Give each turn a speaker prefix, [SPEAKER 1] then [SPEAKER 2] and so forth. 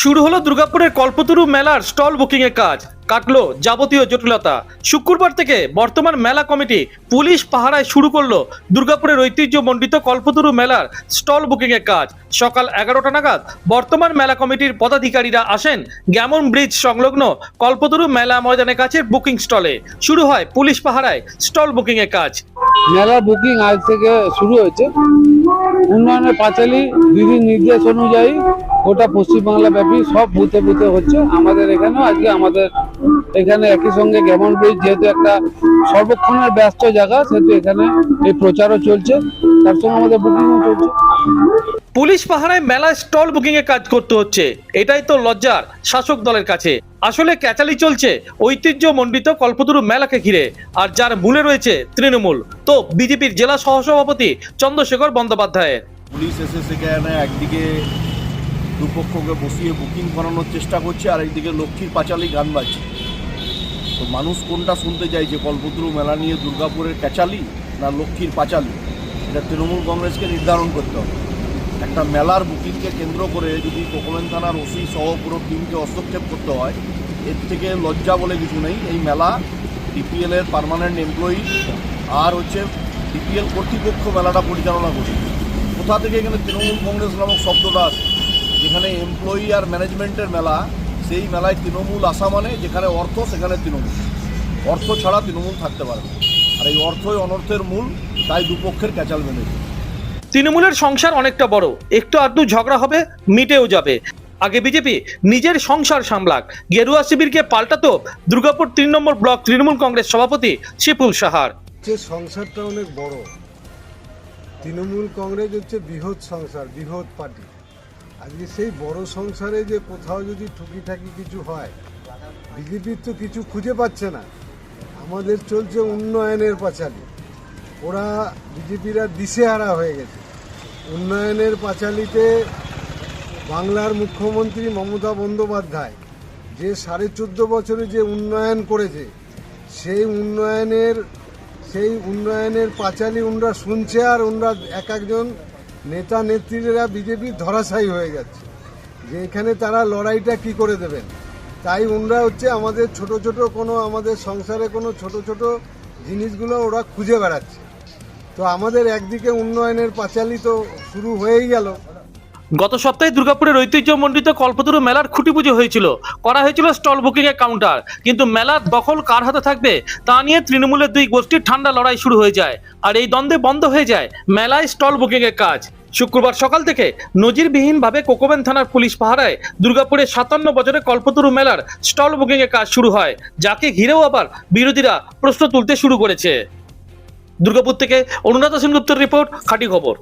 [SPEAKER 1] শুরু হলো দুর্গাপুরের কল্পতরু মেলার স্টল বুকিং এর কাজ। কাটলো যাবতীয় জটিলতা। শুক্রবার থেকে বর্তমান মেলা কমিটি পুলিশ পাহারায় শুরু করল দুর্গাপুরের ঐতিহ্যমণ্ডিত কল্পতরু মেলার স্টল বুকিং এর কাজ। সকাল এগারোটা নাগাদ বর্তমান মেলা কমিটির পদাধিকারীরা আসেন গ্যামন ব্রিজ সংলগ্ন কল্পতরু মেলা ময়দানের কাছে বুকিং স্টলে। শুরু হয় পুলিশ পাহারায় স্টল বুকিং এর কাজ।
[SPEAKER 2] মেলা বুকিং আজ থেকে শুরু হয়েছে। উন্নয়নের পাঁচালী দিদির নির্দেশ অনুযায়ী গোটা পশ্চিমবাংলা ব্যাপী সব বুথে বুথে হচ্ছে। আমাদের এখানেও আজকে আমাদের এখানে একই সঙ্গে গেমন ব্রিজ যেহেতু একটা সর্বক্ষণের ব্যস্ত জায়গা সেহেতু এখানে এই প্রচারও চলছে। তার সঙ্গে আমাদের বুকিংও চলছে।
[SPEAKER 1] পুলিশ পাহারায় মেলা স্টল বুকিং এর কাজ করতে হচ্ছে। এটাই তো লজ্জার শাসক দলের কাছে। আসলে ক্যাচালি চলছে। ঐতিহ্য মণ্ডিত কল্পতরু মেলাকে ঘিরে। আর যার মূলে রয়েছে তৃণমূল। তো বিজেপির জেলা সহসভাপতি চন্দ্রশেখর বন্দ্যোপাধ্যায়ের।
[SPEAKER 3] পুলিশ এসে সেখানে একদিকে দুপক্ষকে বসিয়ে বুকিং করানোর চেষ্টা করছে, আর একদিকে লক্ষ্মীর পাঁচালি গান বাজছে। তো মানুষ কোনটা শুনতে চাইছে কল্পতরু মেলা নিয়ে দুর্গাপুরের ক্যাচালি না লক্ষ্মীর পাঁচালি? এটা তৃণমূল কংগ্রেসকে নির্ধারণ করতে হবে। একটা মেলার বুকিংকে কেন্দ্র করে যদি কোকমেন থানার ওসি সহ পুরো টিমকে হস্তক্ষেপ করতে হয়, এর থেকে লজ্জা বলে কিছু নেই। এই মেলা ডিপিএল এর পার্মানেন্ট এমপ্লয়ি আর হচ্ছে ডিপিএল কর্তৃপক্ষ মেলাটা পরিচালনা করছে। কোথা থেকে এখানে তৃণমূল কংগ্রেস নামক শব্দটা আসে যেখানে এমপ্লয়ি আর ম্যানেজমেন্টের মেলা সেই মেলায় তৃণমূল আসা মানে যেখানে অর্থ সেখানে তৃণমূল। অর্থ ছাড়া তৃণমূল থাকতে পারে না। আর এই অর্থই অনর্থের মূল তাই দুপক্ষের ক্যাচাল মেনেছে
[SPEAKER 1] তৃণমূলের সংসার অনেকটা বড়। একটু আধটু ঝগড়া হবে মিটেও যাবে। আগে বিজেপি নিজের সংসার সামলাক। গেরুয়া শিবিরকে পাল্টাতো দুর্গাপুর তিন নম্বর ব্লক তৃণমূল কংগ্রেস সভাপতি শিপুল সাহার।
[SPEAKER 4] হচ্ছে সংসারটা অনেক বড় তৃণমূল কংগ্রেস হচ্ছে বৃহৎ সংসার বৃহৎ পার্টি। আজকে সেই বড় সংসারে যে কোথাও যদি টুকিটাকি কিছু হয়, বিজেপির তো কিছু খুঁজে পাচ্ছে না। আমাদের চলছে উন্নয়নের পাঁচালি। ওরা বিজেপিরা দিশেহারা হয়ে গেছে। উন্নয়নের পাঁচালিতে বাংলার মুখ্যমন্ত্রী মমতা বন্দ্যোপাধ্যায় যে সাড়ে চোদ্দ বছরে যে উন্নয়ন করেছে, সেই উন্নয়নের সেই উন্নয়নের পাঁচালি উনরা শুনছে আর উনরা এক একজন নেতা নেত্রীরা বিজেপির ধরাশায়ী হয়ে যাচ্ছে। যে এখানে তারা লড়াইটা কি করে দেবেন? তাই ওনারা হচ্ছে আমাদের ছোট ছোট কোনো আমাদের সংসারে কোনো ছোট ছোট জিনিসগুলো ওরা খুঁজে বেড়াচ্ছে। তো আমাদের একদিকে উন্নয়নের পাঁচালি তো শুরু হয়েই গেল।
[SPEAKER 1] গত সপ্তাহে দুর্গাপুরের ঐতিহ্যমণ্ডিত কল্পতরু মেলার খুঁটি পুজো হয়েছিল। করা হয়েছিল স্টল বুকিং এর কাউন্টার কিন্তু মেলার দখল কার হাতে থাকবে তা নিয়ে তৃণমূলের দুই গোষ্ঠীর ঠান্ডা লড়াই শুরু হয়ে যায়। আর এই দ্বন্দ্বে বন্ধ হয়ে যায় মেলায় স্টল বুকিং এর কাজ। শুক্রবার সকাল থেকে নজিরবিহীনভাবে কোকোবেন থানার পুলিশ পাহারায় দুর্গাপুরের সাতান্ন বছরের কল্পতরু মেলার স্টল বুকিং এর কাজ শুরু হয়, যাকে ঘিরেও আবার বিরোধীরা প্রশ্ন তুলতে শুরু করেছে। দুর্গাপুর থেকে অনুরাধা সেনগুপ্তের রিপোর্ট, খাঁটি খবর।